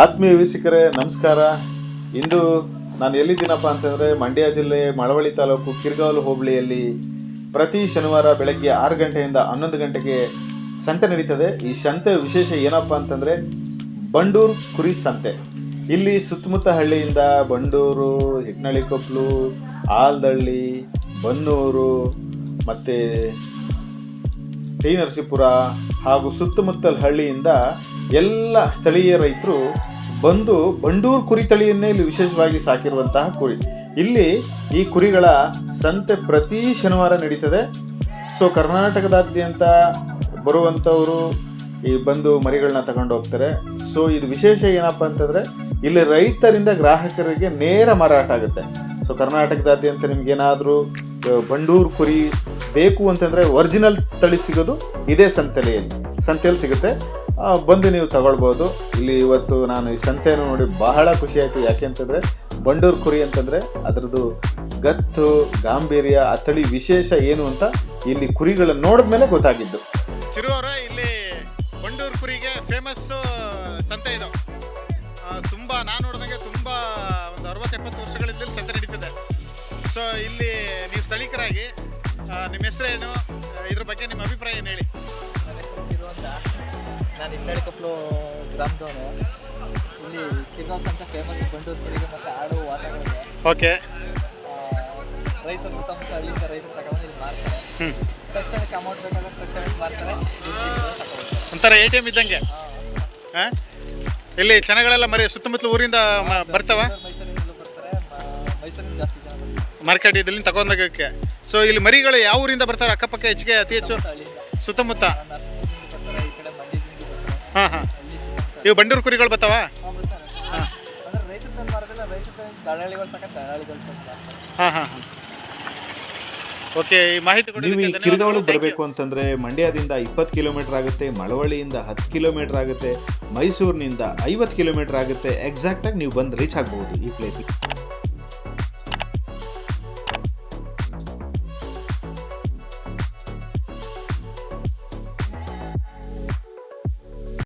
ಆತ್ಮೀಯ ವೀಕ್ಷಕರೇ, ನಮಸ್ಕಾರ. ಇಂದು ನಾನು ಎಲ್ಲಿದ್ದೀನಪ್ಪ ಅಂತಂದರೆ ಮಂಡ್ಯ ಜಿಲ್ಲೆ ಮಳವಳ್ಳಿ ತಾಲೂಕು ಕಿರ್ಗಾವಲು ಹೋಬಳಿಯಲ್ಲಿ ಪ್ರತಿ ಶನಿವಾರ ಬೆಳಗ್ಗೆ ಆರು ಗಂಟೆಯಿಂದ ಹನ್ನೊಂದು ಗಂಟೆಗೆ ಸಂತೆ ನಡೀತದೆ. ಈ ಸಂತೆ ವಿಶೇಷ ಏನಪ್ಪ ಅಂತಂದರೆ ಬಂಡೂರು ಕುರಿ ಸಂತೆ. ಇಲ್ಲಿ ಸುತ್ತಮುತ್ತ ಹಳ್ಳಿಯಿಂದ ಬಂಡೂರು ಹಿಟ್ನಳ್ಳಿ ಕೊಪ್ಪಲು ಆಲ್ದಳ್ಳಿ ಬನ್ನೂರು, ಮತ್ತು ಟಿ ನರಸೀಪುರ ಹಾಗೂ ಸುತ್ತಮುತ್ತಲ ಹಳ್ಳಿಯಿಂದ ಎಲ್ಲ ಸ್ಥಳೀಯ ರೈತರು ಬಂದು ಬಂಡೂರು ಕುರಿ ತಳಿಯನ್ನೇ ಇಲ್ಲಿ ವಿಶೇಷವಾಗಿ ಸಾಕಿರುವಂತಹ ಕುರಿ. ಇಲ್ಲಿ ಈ ಕುರಿಗಳ ಸಂತೆ ಪ್ರತಿ ಶನಿವಾರ ನಡೀತದೆ. ಸೊ ಕರ್ನಾಟಕದಾದ್ಯಂತ ಬರುವಂಥವರು ಈ ಬಂದು ಮರಿಗಳನ್ನ ತಗೊಂಡು ಹೋಗ್ತಾರೆ. ಸೊ ಇದು ವಿಶೇಷ ಏನಪ್ಪ ಅಂತಂದರೆ, ಇಲ್ಲಿ ರೈತರಿಂದ ಗ್ರಾಹಕರಿಗೆ ನೇರ ಮಾರಾಟ ಆಗುತ್ತೆ. ಸೊ ಕರ್ನಾಟಕದಾದ್ಯಂತ ನಿಮ್ಗೇನಾದರೂ ಬಂಡೂರು ಕುರಿ ಬೇಕು ಅಂತಂದ್ರೆ ಒರಿಜಿನಲ್ ತಳಿ ಸಿಗೋದು ಇದೇ ಸಂತೆಲೆಯಲ್ಲಿ ಸಂತೆಯಲ್ಲಿ ಸಿಗುತ್ತೆ. ಬಂದು ನೀವು ತಗೊಳ್ಬೋದು. ಇಲ್ಲಿ ಇವತ್ತು ನಾನು ಈ ಸಂತೆಯನ್ನು ನೋಡಿ ಬಹಳ ಖುಷಿ ಆಯಿತು. ಯಾಕೆ ಅಂತಂದರೆ ಬಂಡೂರು ಕುರಿ ಅಂತಂದರೆ ಅದರದ್ದು ಗತ್ತು, ಗಾಂಭೀರ್ಯ ಆ ತಳಿ ವಿಶೇಷ ಏನು ಅಂತ ಇಲ್ಲಿ ಕುರಿಗಳನ್ನು ನೋಡಿದ ಮೇಲೆ ಗೊತ್ತಾಗಿದ್ದು ಚಿರುವರ ಇಲ್ಲಿ ಬಂಡೂರು ಕುರಿಗೆ ಫೇಮಸ್ ಸಂತೆ ಇದು. ತುಂಬ ನಾನು ನೋಡಿದಂಗೆ ತುಂಬ ಒಂದು ಅರವತ್ತೆಪ್ಪತ್ತು ವರ್ಷಗಳಿಂದ ಸಂತೆ ನಡೀತಿದೆ. ಸೊ ಇಲ್ಲಿ ನೀವು ಸ್ಥಳೀಕರಾಗಿ ನಿಮ್ಮ ಹೆಸರೇನು? ಇದ್ರ ಬಗ್ಗೆ ನಿಮ್ಮ ಅಭಿಪ್ರಾಯ ಏನು ಹೇಳಿ? ನನ್ನ ಹೆಸರು ತಿರು ಅಂತ ನಾನು ಹಿನ್ನಡಿ ಕೊಪ್ಪಲು ಗ್ರಾಮದವನು. ಇಲ್ಲಿ ಕಿರ್ಗಾವ್ಸ್ ಅಂತ ಫೇಮಸ್ ಬಂಡೂರು ಕುರಿಗೆ ಮತ್ತು ಆಡು ವಾತಾವರಣ. ಓಕೆ. ರೈತ ಸುತ್ತಮುತ್ತ ಅಲ್ಲಿಂದ ರೈತರು ತಗೊಂಡು ಇಲ್ಲಿ ಮಾರ್ತಾರೆ ತಕ್ಷಣಕ್ಕೆ ಅಮೌಂಟ್ ಬೇಕಾದ್ರೆ ತಕ್ಷಣಕ್ಕೆ ಮಾರ್ತಾರೆ. ಒಂಥರ ಎ ಟಿ ಎಂ ಇದ್ದಂಗೆ. ಹಾಂ ಇಲ್ಲಿ ಜನಗಳೆಲ್ಲ ಮರಿ ಸುತ್ತಮುತ್ತಲ ಊರಿಂದ ಬರ್ತಾವ? ಮೈಸೂರಿಂದ ಜಾಸ್ತಿ ಮಾರ್ಕೆಟ್ ಇದ್ರಿಂದ ತಗೊಂಡೋಗಕ್ಕೆ. ಸೊ ಇಲ್ಲಿ ಮರಿಗಳು ಯಾವ ಊರಿಂದ ಬರ್ತಾರೆ ಅಕ್ಕಪಕ್ಕ ಹೆಚ್ಚಿಗೆ ಅತಿ ಹೆಚ್ಚು? ಸುತ್ತಮುತ್ತ? ಹಾಂ ಹಾಂ. ಇವು ಬಂಡೂರು ಕುರಿಗಳು ಬರ್ತಾವ? ಹಾಂ. ಹಾಂ ಹಾಂ ಹಾಂ. ಓಕೆ ಈ ಮಾಹಿತಿ ನೀವು ಈ. ಬರಬೇಕು ಅಂತಂದ್ರೆ ಮಂಡ್ಯದಿಂದ ಇಪ್ಪತ್ತು ಕಿಲೋಮೀಟರ್ ಆಗುತ್ತೆ ಮಳವಳ್ಳಿಯಿಂದ ಹತ್ತು ಕಿಲೋಮೀಟರ್ ಆಗುತ್ತೆ ಮೈಸೂರಿನಿಂದ ಐವತ್ತು ಕಿಲೋಮೀಟರ್ ಆಗುತ್ತೆ. ಎಕ್ಸಾಕ್ಟಾಗಿ ನೀವು ಬಂದು ರೀಚ್ ಆಗಬಹುದು ಈ ಪ್ಲೇಸ್ಗೆ